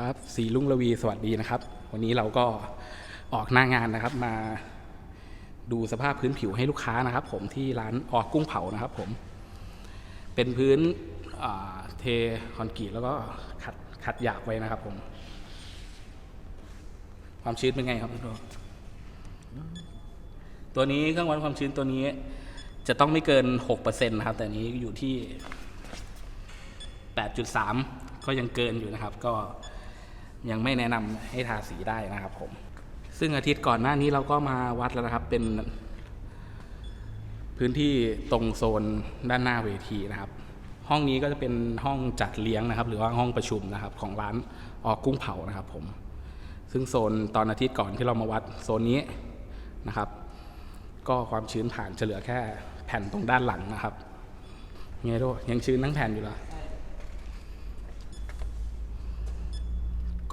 ครับสีลุงระวีสวัสดีนะครับ วันนี้เราก็ออกหน้างานนะครับ มาดูสภาพพื้นผิวให้ลูกค้านะครับ ผมที่ร้านออกกุ้งเผานะครับ ผม เป็นพื้นเทคอนกรีตแล้วก็ขัดขัดหยาบไว้นะครับ ผม ความชื้นเป็นไงครับคุณโดตัวนี้เครื่องวัดความชื้นตัวนี้ จะต้องไม่เกิน6%นะครับ แต่นนี้อยู่ที่ 8.3 ก็ยังเกินอยู่นะครับ ก็ ยังไม่แนะนำให้ทาสีได้นะครับผม ซึ่งอาทิตย์ก่อนหน้านี้เราก็มาวัดแล้วนะครับ เป็น พื้นที่ตรงโซนด้านหน้าเวทีนะครับ ห้องนี้ก็จะเป็นห้องจัดเลี้ยงนะครับ หรือว่าห้องประชุมนะครับ ของร้านออกกุ้งเผานะครับ ผม ซึ่งโซนตอนอาทิตย์ก่อนที่เรามาวัดโซนนี้นะครับ ก็ความชื้นผ่านจะเหลือแค่แผ่นตรงด้านหลังนะครับไงโดยังชื้นทั้งแผ่นอยู่เหร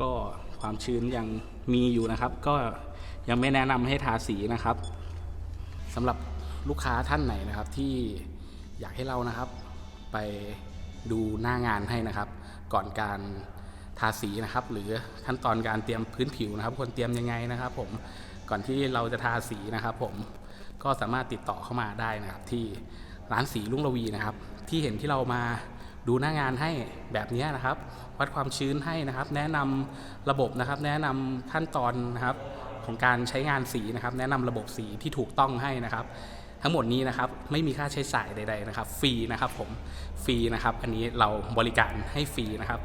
ก็ความชื้นยังมีอยู่นะครับ ก็ยังไม่แนะนำให้ทาสีนะครับสำหรับลูกค้าท่านไหนนะครับ ที่อยากให้เรานะครับ ไปดูหน้างานให้นะครับ ก่อนการทาสีนะครับ หรือขั้นตอนการเตรียมพื้นผิวนะครับควรเตรียมยังไงนะครับ ผมก่อนที่เราจะทาสีนะครับ ผมก็สามารถติดต่อเข้ามาได้นะครับ ที่ร้านสีลุงระวีนะครับ ที่เห็นที่เรามา ดูหน้างานให้แบบนี้นะครับ วัดความชื้นให้นะครับ แนะนำระบบนะครับ แนะนำขั้นตอนนะครับของการใช้งานสีนะครับ แนะนำระบบสีที่ถูกต้องให้นะครับ ทั้งหมดนี้นะครับไม่มีค่าใช้จ่ายใด ๆ นะครับ ฟรีนะครับผมฟรีนะครับ อันนี้เราบริการให้ฟรีนะครับ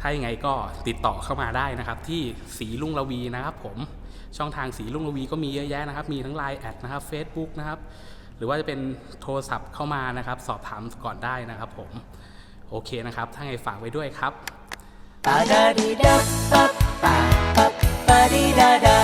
ถ้ายังไงก็ติดต่อเข้ามาได้นะครับ ที่สีลุงระวีนะครับ ผมช่องทางสีลุงระวีก็มีเยอะแยะนะครับ มีทั้ง Line แอดนะครับ Facebook นะครับหรือว่าจะเป็นโทรศัพท์เข้ามานะครับ สอบถามก่อนได้นะครับผม โอเคนะครับ ถ้าไงฝากไว้ด้วยครับ da da di da ba ba ba ba di da da